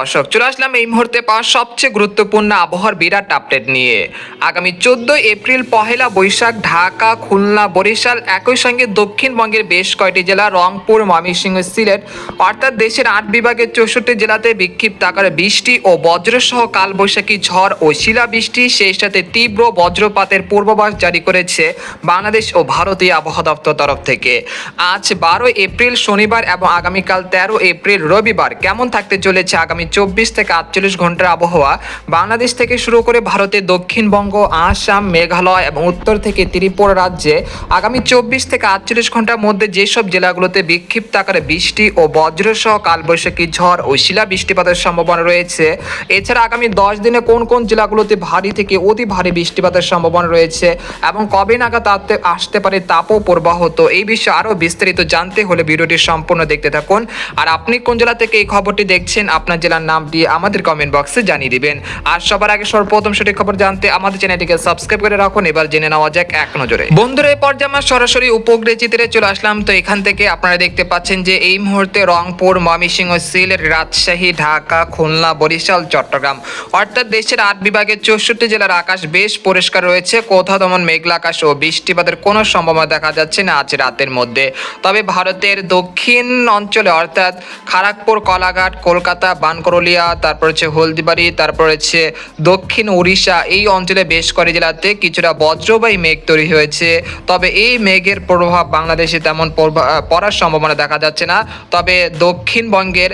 দর্শক, চলে আসলাম এই মুহূর্তে পাওয়া সবচেয়ে গুরুত্বপূর্ণ আবহাওয়ার বিরাট আপডেট নিয়ে। আগামী চোদ্দই এপ্রিল পহেলা বৈশাখ, ঢাকা, খুলনা, বরিশাল একই সঙ্গে দক্ষিণবঙ্গের বেশ কয়টি জেলা, রংপুর, ময়মনসিংহ, সিলেট অর্থাৎ দেশের আট বিভাগের চৌষট্টি জেলাতে বিক্ষিপ্ত আকারে বৃষ্টি ও বজ্রসহ কালবৈশাখী ঝড় ও শিলাবৃষ্টি, সেই সাথে তীব্র বজ্রপাতের পূর্বাভাস জারি করেছে বাংলাদেশ ও ভারতীয় আবহাওয়া দপ্তর তরফ থেকে। আজ বারো এপ্রিল, শনিবার এবং আগামীকাল তেরো এপ্রিল রবিবার কেমন থাকতে চলেছে আগামী চব্বিশ থেকে আটচল্লিশ ঘণ্টার আবহাওয়া বাংলাদেশ থেকে শুরু করে ভারতের দক্ষিণবঙ্গ, আসাম, মেঘালয় এবং উত্তর থেকে ত্রিপুরা রাজ্যে আগামী চব্বিশ থেকে আটচল্লিশ ঘণ্টার মধ্যে যেসব জেলাগুলোতে বিক্ষিপ্ত আকারে বৃষ্টি ও বজ্রসহ কালবৈশাখী ঝড় ও শিলা বৃষ্টিপাতের সম্ভাবনা রয়েছে, এছাড়া আগামী দশ দিনে কোন কোন জেলাগুলোতে ভারী থেকে অতি ভারী বৃষ্টিপাতের সম্ভাবনা রয়েছে এবং কবে নাগাদ আসতে আসতে পারে তাপও প্রবাহ, তো এই বিষয়ে আরও বিস্তারিত জানতে হলে ভিডিওটি সম্পূর্ণ দেখতে থাকুন। আর আপনি কোন জেলা থেকে এই খবরটি দেখছেন, আপনার জেলার নাম দিয়ে আমাদের কমেন্ট বক্সে জানিয়ে দিবেন। আর সবার আগে সর্বপ্রথম সঠিক খবর জানতে আমাদের চ্যানেলটিকে সাবস্ক্রাইব করে রাখুন। এবার জেনে নেওয়া যাক এক নজরে। বন্ধুরা এই পর্যায়ে আমরা সরাসরি উপগ্রহ চিত্রে চলে আসলাম। তো এখান থেকে আপনারা দেখতে পাচ্ছেন যে এই মুহূর্তে রংপুর, ময়মনসিংহ, সিলেট, রাজশাহী, ঢাকা, খুলনা, বরিশাল, চট্টগ্রাম অর্থাৎ দেশের আট বিভাগের চৌষট্টি জেলার আকাশ বেশ পরিষ্কার রয়েছে। কোথাও তেমন মেঘলা আকাশ ও বৃষ্টিপাতের কোনো সম্ভাবনা দেখা যাচ্ছে না আজ রাতের মধ্যে। তবে ভারতের দক্ষিণ অঞ্চলে অর্থাৎ খড়গপুর কলাঘাট, কলকাতা বানকরলিয়া তারপর হচ্ছে হলদিবাড়ি, তারপর হচ্ছে দক্ষিণ উড়িষ্যা, এই অঞ্চলে বেশ কয়েক জেলাতে কিছুটা বজ্রবাহী মেঘ তৈরি হয়েছে। তবে এই মেঘের প্রভাব বাংলাদেশে তেমন পড়ার সম্ভাবনা দেখা যাচ্ছে না। তবে দক্ষিণবঙ্গের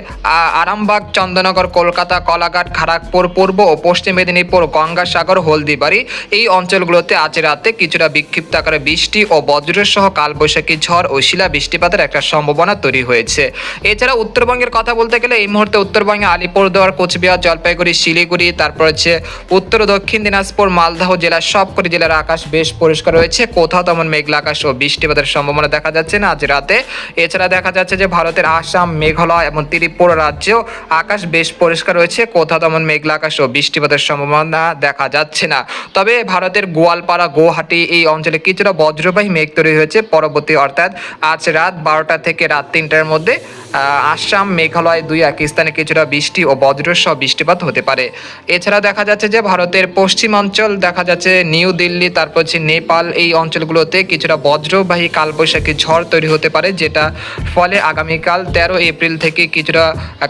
আরামবাগ চন্দ্রনগর কলকাতা, কলাঘাট খড়গপুর পূর্ব ও পশ্চিম মেদিনীপুর, গঙ্গাসাগর, হলদিবাড়ি এই অঞ্চলগুলোতে আজ রাতে কিছুটা বিক্ষিপ্ত আকারে বৃষ্টি ও বজ্রসহ কালবৈশাখী ঝড় ও শিলা বৃষ্টিপাতের একটা সম্ভাবনা তৈরি হয়েছে। এছাড়া উত্তরবঙ্গের কথা বলতে গেলে এই মুহূর্তে উত্তরবঙ্গে আলিপুরদুয়ার কোচবিহার, জলপাইগুড়ি, শিলিগুড়ি, তারপর হচ্ছে উত্তর দক্ষিণ দিনাজপুর, মালদহ জেলার সবকটি জেলার আকাশ বেশ পরিষ্কার রয়েছে। কোথাও তেমন মেঘলা আকাশ ও বৃষ্টিপাতের সম্ভাবনা দেখা যাচ্ছে না আজ রাতে। এছাড়া দেখা যাচ্ছে যে ভারতের আসাম, মেঘালয় এবং ত্রিপুরা রাজ্যেও আকাশ বেশ পরিষ্কার রয়েছে। কোথাও তেমন মেঘলা আকাশ ও বৃষ্টিপাতের সম্ভাবনা দেখা যাচ্ছে না। তবে ভারতের গোয়ালপাড়া গুয়াহাটি এই অঞ্চলে কিছুটা বজ্রবাহী মেঘ তৈরি হয়েছে পরবর্তী অর্থাৎ আজ রাত বারোটা থেকে রাত তিনটার মধ্যে। আসাম, মেঘালয় দুই এক স্থানে কিছুটা বৃষ্টি ও বজ্রসহ বৃষ্টিপাত হতে পারে। এছাড়া দেখা যাচ্ছে যে ভারতের পশ্চিমাঞ্চল দেখা যাচ্ছে নিউ দিল্লি, তারপর হচ্ছে নেপাল, এই অঞ্চলগুলোতে কিছুটা বজ্রবাহী কালবৈশাখী ঝড় তৈরি হতে পারে, যেটা ফলে আগামীকাল তেরো এপ্রিল থেকে কিছুটা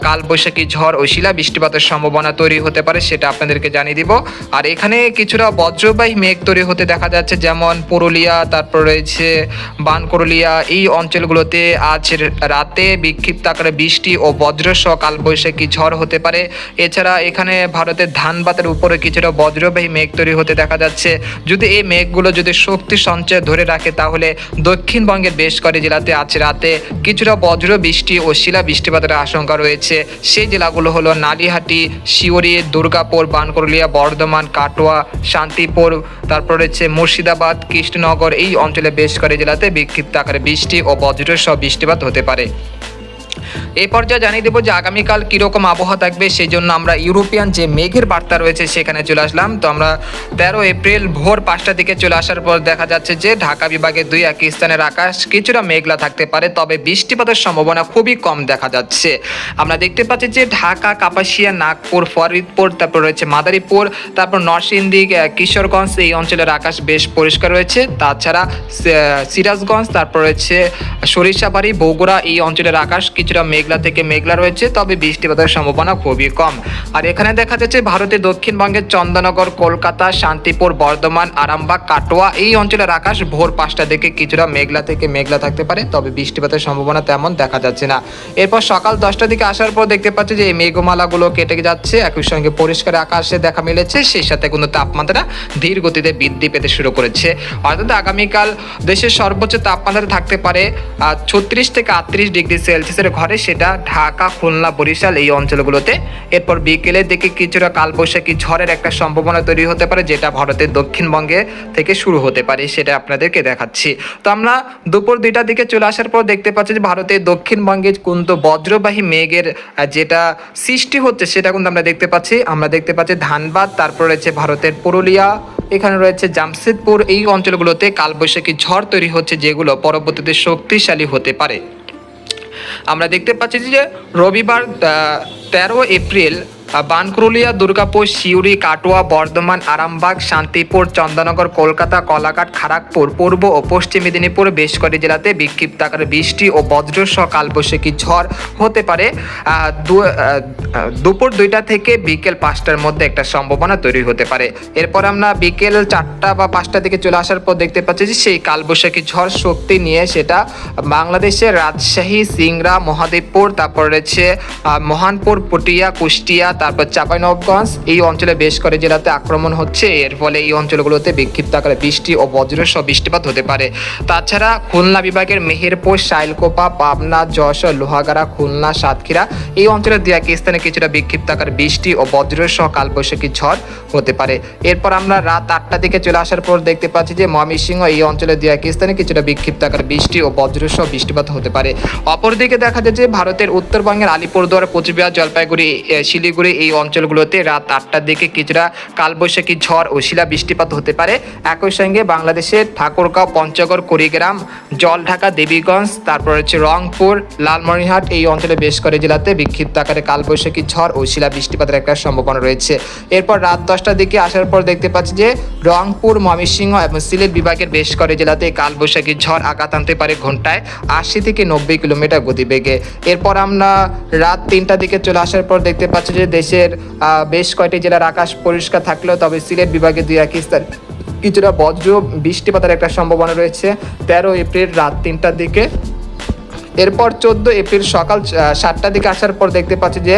কালবৈশাখী ঝড় ও শিলা বৃষ্টিপাতের সম্ভাবনা তৈরি হতে পারে, সেটা আপনাদেরকে জানিয়ে দিব। আর এখানে কিছুটা বজ্রবাহী মেঘ তৈরি হতে দেখা যাচ্ছে, যেমন পুরুলিয়া, তারপর রয়েছে বানকরলিয়া এই অঞ্চলগুলোতে আজ রাতে বিক্ষিপ্ত আকারে বৃষ্টি ও বজ্রসহ কালবৈশাখী ঝড় হতে পারে। এছাড়া এখানে ভারতের ধানবাতের উপরে কিছুটা বজ্রবাহী মেঘ তৈরি হতে দেখা যাচ্ছে। যদি এই মেঘগুলো যদি শক্তি সঞ্চয় ধরে রাখে, তাহলে দক্ষিণবঙ্গের বেশ কয়েক জেলাতে আজ রাতে কিছুটা বজ্র বৃষ্টি ও শিলা বৃষ্টিপাতের আশঙ্কা রয়েছে। সেই জেলাগুলো হলো নালিহাটি শিওরি দুর্গাপুর বানকরলিয়া বর্ধমান, কাটোয়া, শান্তিপুর, তারপর রয়েছে মুর্শিদাবাদ, কৃষ্ণনগর। এই অঞ্চলে বেশ কয়েক জেলাতে বিক্ষিপ্ত আকারে বৃষ্টি ও বজ্রসহ বৃষ্টিপাত হতে পারে। এই পর্যায়ে জানিয়ে দেবো যে আগামীকাল কীরকম আবহাওয়া থাকবে সেই জন্য আমরা ইউরোপিয়ান যে মেঘের বার্তা রয়েছে সেখানে চলে আসলাম। তো আমরা তেরো এপ্রিল ভোর পাঁচটা দিকে চলে আসার পর দেখা যাচ্ছে যে ঢাকা বিভাগের দুই এক স্থানের আকাশ কিছুটা মেঘলা থাকতে পারে, তবে বৃষ্টিপাতের সম্ভাবনা খুবই কম দেখা যাচ্ছে। আমরা দেখতে পাচ্ছি যে ঢাকা, কাপাসিয়া, নাগপুর, ফরিদপুর, তারপর রয়েছে মাদারীপুর, তারপর নরসিংদী কিশোরগঞ্জ, এই অঞ্চলের আকাশ বেশ পরিষ্কার রয়েছে। তাছাড়া সিরাজগঞ্জ, তারপর রয়েছে সরিষাবাড়ি, বগুড়া, এই অঞ্চলের আকাশ কিছুটা মেঘলা থেকে মেঘলা রয়েছে, তবে বৃষ্টিপাতের সম্ভাবনা খুবই কম। আর এখানে দেখা যাচ্ছে ভারতের দক্ষিণবঙ্গের চন্দননগর, কলকাতা, শান্তিপুর, বর্ধমান, আরামবাগ, কাটোয়া, এই অঞ্চলের আকাশ ভোর পাঁচটা দিকে কিছুটা মেঘলা থেকে মেঘলা থাকতে পারে, তবে বৃষ্টিপাতের সম্ভাবনা তেমন দেখা যাচ্ছে না। এরপর সকাল দশটার দিকে আসার পর দেখতে পাচ্ছি যে এই মেঘমালাগুলো কেটে যাচ্ছে, একই সঙ্গে পরিষ্কার আকাশে দেখা মিলেছে, সেই সাথে কোনো তাপমাত্রা ধীর গতিতে বৃদ্ধি পেতে শুরু করেছে। অর্থাৎ আগামীকাল দেশের সর্বোচ্চ তাপমাত্রা থাকতে পারে ছত্রিশ থেকে আটত্রিশ ডিগ্রি সেলসিয়াসের ঘরে। সেটা ঢাকা, খুলনা, বরিশাল এই অঞ্চলগুলোতে। এরপর বিকেলের দিকে কিছুটা কালবৈশাখী ঝড়ের একটা সম্ভাবনা তৈরি হতে পারে, যেটা ভারতের দক্ষিণবঙ্গে থেকে শুরু হতে পারে, সেটা আপনাদেরকে দেখাচ্ছি। তো আমরা দুপুর দুইটার দিকে চলে আসার পর দেখতে পাচ্ছি যে ভারতের দক্ষিণবঙ্গে কিন্তু বজ্রবাহী মেঘের যেটা সৃষ্টি হচ্ছে, সেটা কিন্তু আমরা দেখতে পাচ্ছি। আমরা দেখতে পাচ্ছি ধানবাদ, তারপর রয়েছে ভারতের পুরুলিয়া, এখানে রয়েছে জামশেদপুর। এই অঞ্চলগুলোতে কালবৈশাখী ঝড় তৈরি হচ্ছে, যেগুলো পরবর্তীতে শক্তিশালী হতে পারে। আমরা দেখতে পাচ্ছি যে রবিবার তেরো এপ্রিল বানকুরুলিয়া, দুর্গাপুর, সিউড়ি, কাটোয়া, বর্ধমান, আরামবাগ, শান্তিপুর, চন্দননগর, কলকাতা, কলাঘাট খড়গপুর পূর্ব ও পশ্চিম মেদিনীপুর বেশ কয়েকটি জেলাতে বিক্ষিপ্ত আকারে বৃষ্টি ও বজ্রসহ কালবৈশাখী ঝড় হতে পারে। দুপুর দুইটা থেকে বিকেল পাঁচটার মধ্যে একটা সম্ভাবনা তৈরি হতে পারে। এরপর আমরা বিকেল চারটা বা পাঁচটা থেকে চলে আসার পর দেখতে পাচ্ছি যে সেই কালবৈশাখী ঝড় শক্তি নিয়ে সেটা বাংলাদেশের রাজশাহী, সিংড়া, মহাদেবপুর, তারপর রয়েছে মহানপুর, পটিয়া, কুষ্টিয়া তারপর চাঁপাইনবাবগঞ্জ এই অঞ্চলে বেশ করে জেলাতে আক্রমণ হচ্ছে। এর ফলে এই অঞ্চলগুলোতে বিক্ষিপ্ত আকারে বৃষ্টি ও বজ্রসহ বৃষ্টিপাত হতে পারে। তাছাড়া খুলনা বিভাগের মেহেরপুর শাইলকোপা পাবনা যশোর লোহাগাড়া খুলনা সাতক্ষীরা এই অঞ্চলের দু এক স্থানে কিছুটা বিক্ষিপ্ত আকারে বৃষ্টি ও বজ্রসহ কালবৈশাখী ঝড় হতে পারে। এরপর আমরা রাত আটটার দিকে চলে আসার পর দেখতে পাচ্ছি যে ময়মনসিংহ এই অঞ্চলের দু এক স্থানে কিছুটা বিক্ষিপ্ত আকারে বৃষ্টি ও বজ্রসহ বৃষ্টিপাত হতে পারে। অপরদিকে দেখা যায় যে ভারতের উত্তরবঙ্গের আলিপুরদুয়ার কোচবিহার জলপাইগুড়ি এ, শিলিগুড়ি এই অঞ্চলগুলোতে রাত আটটার দিকে কিছুটা কালবৈশাখী ঝড় ও শিলা বৃষ্টিপাত হতে পারে। একই সঙ্গে বাংলাদেশের ঠাকুরগাঁও, পঞ্চগড়, কুড়িগ্রাম, জলঢাকা, দেবীগঞ্জ, তারপর হচ্ছে রংপুর, লালমনিরহাট এই অঞ্চলে বেশ করে জেলাতে বিক্ষিপ্ত আকারে কালবৈশাখী ঝড় ও শিলা বৃষ্টিপাতের একটা সম্ভাবনা রয়েছে। এরপর রাত দশটার দিকে আসার পর দেখতে পাচ্ছি যে রংপুর, ময়মনসিংহ এবং সিলেট বিভাগের বেশ করে জেলাতে কালবৈশাখী ঝড় আঘাত আনতে পারে ঘন্টায় আশি থেকে নব্বই কিলোমিটার গতিবেগে। এরপর আমরা রাত তিনটার দিকে চলে আসার পর দেখতে পাচ্ছি যে দেশের বেশ কয়টি জেলার আকাশ পরিষ্কার থাকলেও তবে সিলেট বিভাগে দুই এক স্থান। কিছুটা বজ্র বৃষ্টিপাতের একটা সম্ভাবনা রয়েছে। তেরো এপ্রিল রাত তিনটার দিকে। এরপর চোদ্দ এপ্রিল সকাল সাতটার দিকে আসার পর দেখতে পাচ্ছি যে,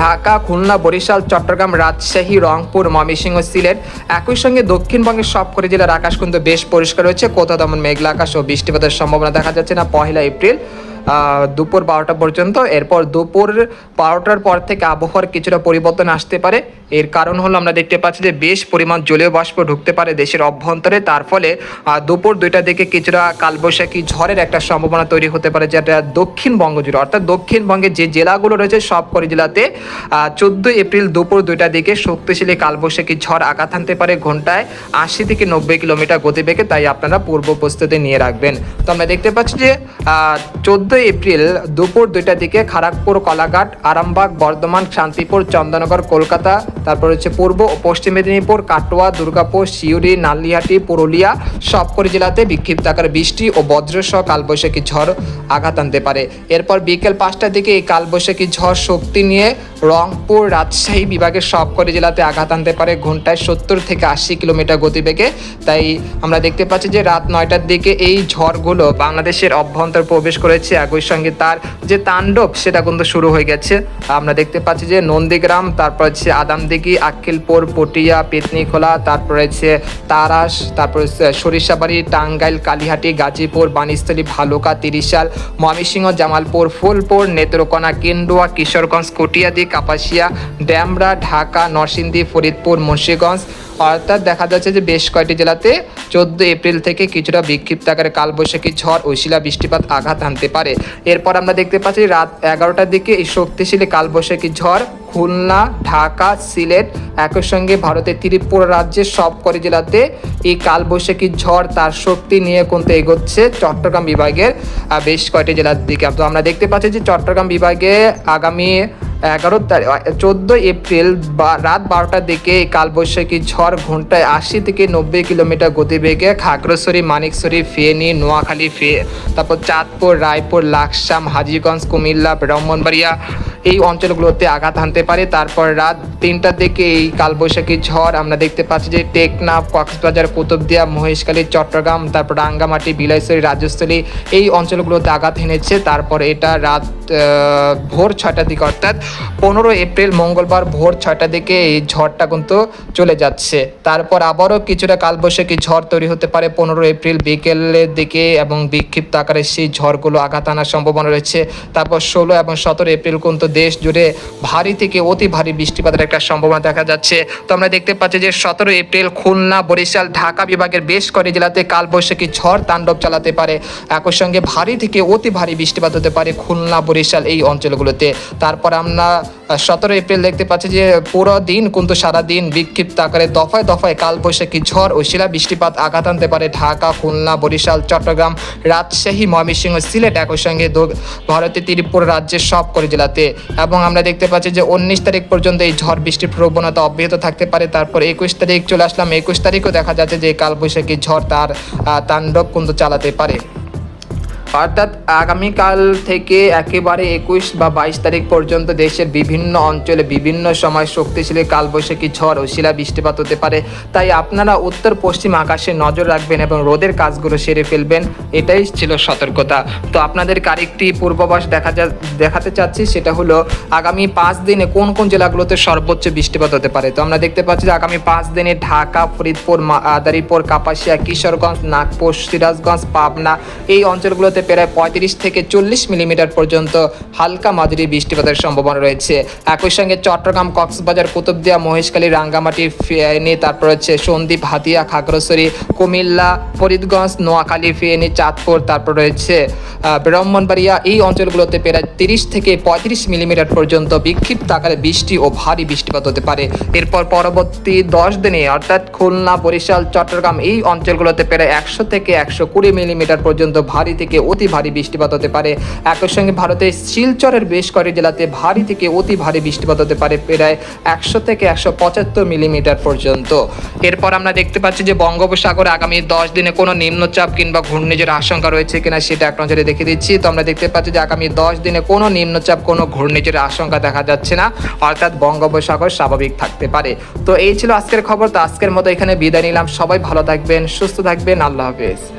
ঢাকা, খুলনা, বরিশাল, চট্টগ্রাম, রাজশাহী, রংপুর, ময়মনসিংহ, সিলেট একই সঙ্গে দক্ষিণবঙ্গের সবকটি জেলার আকাশ কিন্তু বেশ পরিষ্কার রয়েছে। কোথাও তেমন মেঘলা আকাশ ও বৃষ্টিপাতের সম্ভাবনা দেখা যাচ্ছে না। পহেলা এপ্রিল দুপুর বারোটা পর্যন্ত। এরপর দুপুর বারোটার পর থেকে আবহাওয়ার কিছুটা পরিবর্তন আসতে পারে। এর কারণ হলো আমরা দেখতে পাচ্ছি যে বেশ পরিমাণ জলীয় বাষ্প ঢুকতে পারে দেশের অভ্যন্তরে। তার ফলে দুপুর দুইটা দিকে কিছুটা কালবৈশাখী ঝড়ের একটা সম্ভাবনা তৈরি হতে পারে, যেটা দক্ষিণবঙ্গ জুড়ে। অর্থাৎ দক্ষিণবঙ্গের যে জেলাগুলো রয়েছে, সব করে জেলাতে চোদ্দোই এপ্রিল দুপুর দুইটার দিকে শক্তিশালী কালবৈশাখী ঝড় আঘাত আনতে পারে, ঘন্টায় আশি থেকে নব্বই কিলোমিটার গতিবেগে, তাই আপনারা পূর্ব প্রস্তুতি নিয়ে রাখবেন। তো আমরা দেখতে পাচ্ছি যে চোদ্দোই এপ্রিল দুপুর দুইটার দিকে খড়গপুর কলাঘাট, আরামবাগ, বর্ধমান, শান্তিপুর চন্দননগর কলকাতা তারপর হচ্ছে পূর্ব ও পশ্চিম মেদিনীপুর, কাটোয়া, দুর্গাপুর, সিউড়ি নালিহাটি পুরুলিয়া, সবকটি জেলাতে বিক্ষিপ্ত আকারে বৃষ্টি ও বজ্রসহ কালবৈশাখী ঝড় আঘাত আনতে পারে। এরপর বিকেল পাঁচটার দিকে এই কালবৈশাখী ঝড় শক্তি নিয়ে রংপুর, রাজশাহী বিভাগের সবকটি জেলাতে আঘাত আনতে পারে। ঘন্টায় সত্তর থেকে আশি কিলোমিটার গতিবেগে। তাই আমরা দেখতে পাচ্ছি যে রাত নয়টার দিকে এই ঝড়গুলো বাংলাদেশের অভ্যন্তর প্রবেশ করেছে। একই সঙ্গে তার যে তাণ্ডব, সেটা কিন্তু শুরু হয়ে গেছে। আমরা দেখতে পাচ্ছি যে নন্দীগ্রাম, তারপর হচ্ছে আদামদিঘি আক্কেলপুর পটিয়া পেতনিখোলা তারপরে হচ্ছে তারাস, তারপর সরিষাবাড়ি, টাঙ্গাইল, কালিহাটি, গাজীপুর বানিস্তলি ভালুকা, তিরিশাল, ময়মনসিংহ, জামালপুর, ফুলপুর, নেত্রকোনা, কেন্দুয়া, কিশোরগঞ্জ, কটিয়াদি, কাপাসিয়া, ড্যামরা, ঢাকা, নরসিংদী, ফরিদপুর, মুন্সীগঞ্জ অর্থাৎ দেখা যাচ্ছে যে বেশ কয়েকটি জেলাতে চোদ্দ এপ্রিল থেকে কিছুটা বিক্ষিপ্ত আকারে কালবৈশাখী ঝড় ও শিলা বৃষ্টিপাত আঘাত আনতে পারে। এরপর আমরা দেখতে পাচ্ছি রাত এগারোটার দিকে এই শক্তিশালী কালবৈশাখী ঝড় খুলনা, ঢাকা, সিলেট, একই সঙ্গে ভারতের ত্রিপুরা রাজ্যের সব কটি জেলাতে এই কালবৈশাখী ঝড় তার শক্তি নিয়ে কিন্তু এগোচ্ছে চট্টগ্রাম বিভাগের বেশ কয়টি জেলার দিকে। তো আমরা দেখতে পাচ্ছি যে চট্টগ্রাম বিভাগে আগামী এগারো তারিখ চোদ্দোই এপ্রিল বা রাত বারোটার দিকে কালবৈশাখী ঝড় ঘন্টায় আশি থেকে নব্বই কিলোমিটার গতিবেগে খাগড়াছড়ি, মানিকছড়ি, ফেনী, নোয়াখালী, ফে তারপর চাঁদপুর, রায়পুর, লাকসাম, হাজিগঞ্জ, কুমিল্লা, ব্রাহ্মণবাড়িয়া এই অঞ্চলগুলোতে আঘাত হানতে পারে। তারপর রাত তিনটার দিকে এই কালবৈশাখী ঝড় আমরা দেখতে পাচ্ছি যে টেকনাফ, কক্সবাজার, কুতুবদিয়া, মহেশখালী, চট্টগ্রাম, তারপর রাঙ্গামাটি, বিলাইছড়ি রাজস্থলী এই অঞ্চলগুলোতে আঘাত হেনেছে। তারপর এটা রাত ভোর ছয়টার দিকে, অর্থাৎ পনেরো এপ্রিল মঙ্গলবার ভোর ছয়টার দিকে এই ঝড়টা কিন্তু চলে যাচ্ছে। তারপর আবারও কিছুটা কালবৈশাখী ঝড় তৈরি হতে পারে পনেরো এপ্রিল বিকেলের দিকে এবং বিক্ষিপ্ত আকারে সেই ঝড়গুলো আঘাত আনার সম্ভাবনা রয়েছে। তারপর ষোলো এবং সতেরো এপ্রিল কিন্তু দেশ জুড়ে ভারী থেকে অতি ভারী বৃষ্টিপাতের একটা সম্ভাবনা দেখা যাচ্ছে। তো আমরা দেখতে পাচ্ছি যে সতেরো এপ্রিল খুলনা, বরিশাল, ঢাকা বিভাগের বেশ কয়েকটি জেলাতে কালবৈশাখী ঝড় তাণ্ডব চালাতে পারে। একই সঙ্গে ভারী থেকে অতি ভারী বৃষ্টিপাত হতে পারে খুলনা বরিশাল এই অঞ্চলগুলোতে। তারপর আমরা সতেরো এপ্রিল দেখতে পাচ্ছি যে পুরো দিন কিন্তু সারাদিন বিক্ষিপ্ত আকারে দফায় দফায় কালবৈশাখী ঝড় ও শিলা বৃষ্টিপাত আঘাত আনতে পারে ঢাকা, খুলনা, বরিশাল, চট্টগ্রাম, রাজশাহী, ময়মনসিংহ, সিলেট একই সঙ্গে ভারতের ত্রিপুরা রাজ্যের সব করে জেলাতে। এবং আমরা দেখতে পাচ্ছি যে উনিশ তারিখ পর্যন্ত এই ঝড় বৃষ্টির প্রবণতা অব্যাহত থাকতে পারে। তারপর একুশ তারিখ চলে আসলাম। একুশ তারিখও দেখা যাচ্ছে যে কালবৈশাখী ঝড় তার তাণ্ডব কিন্তু চালাতে পারে। অর্থাৎ আগামীকাল থেকে একেবারে একুশ বা বাইশ তারিখ পর্যন্ত দেশের বিভিন্ন অঞ্চলে বিভিন্ন সময় শক্তিশালী কালবৈশাখী ঝড় ও শিলা বৃষ্টিপাত হতে পারে। তাই আপনারা উত্তর পশ্চিম আকাশে নজর রাখবেন এবং রোদের কাজগুলো সেরে ফেলবেন, এটাই ছিল সতর্কতা। তো আপনাদেরকে আরেকটি পূর্বাভাস দেখা যা দেখাতে চাচ্ছি, সেটা হলো আগামী পাঁচ দিনে কোন কোন জেলাগুলোতে সর্বোচ্চ বৃষ্টিপাত হতে পারে? তো আমরা দেখতে পাচ্ছি যে আগামী পাঁচ দিনে ঢাকা, ফরিদপুর, মা- আদারিপুর, কাপাসিয়া, কিশোরগঞ্জ, নাগপুর, সিরাজগঞ্জ, পাবনা এই অঞ্চলগুলোতে প্রায় পঁয়ত্রিশ থেকে চল্লিশ মিলিমিটার পর্যন্ত হালকা মাঝারি বৃষ্টিপাতের সম্ভাবনা রয়েছে। একই সঙ্গে চট্টগ্রাম, কক্সবাজার, কুতুবদিয়া, মহেশখালী, রাঙ্গামাটি, ফেনী, তারপর হচ্ছে সন্দ্বীপ, হাতিয়া, খাগড়াছড়ি, কুমিল্লা, ফরিদগঞ্জ, নোয়াখালী, ফেনী, চাঁদপুর, তারপর রয়েছে ব্রাহ্মণবাড়িয়া। এই অঞ্চলগুলোতে প্রায় তিরিশ থেকে পঁয়ত্রিশ মিলিমিটার পর্যন্ত বিক্ষিপ্ত আকারে বৃষ্টি ও ভারী বৃষ্টিপাত হতে পারে। এরপর পরবর্তী দশ দিনে, অর্থাৎ খুলনা, বরিশাল, চট্টগ্রাম এই অঞ্চলগুলোতে প্রায় একশো থেকে একশো কুড়ি মিলিমিটার পর্যন্ত ভারী থেকে অতি ভারী বৃষ্টিপাত হতে পারে। একই সঙ্গে ভারতের শিলচরের বেশ কয়েকটি জেলাতে ভারী থেকে অতি ভারী বৃষ্টিপাত হতে পারে প্রায় একশো থেকে একশো পঁচাত্তর মিলিমিটার পর্যন্ত। এরপর আমরা দেখতে পাচ্ছি যে বঙ্গোপসাগরে আগামী দশ দিনে কোনো নিম্নচাপ কিংবা ঘূর্ণিঝড়ের আশঙ্কা রয়েছে কিনা সেটা এক নজরে দেখে দিচ্ছি। তো আমরা দেখতে পাচ্ছি যে আগামী দশ দিনে কোনো নিম্নচাপ, কোনো ঘূর্ণিঝড়ের আশঙ্কা দেখা যাচ্ছে না। অর্থাৎ বঙ্গোপসাগর স্বাভাবিক থাকতে পারে। তো এই ছিল আজকের খবর। তো আজকের মতো এখানে বিদায় নিলাম। সবাই ভালো থাকবেন, সুস্থ থাকবেন। আল্লাহ হাফেজ।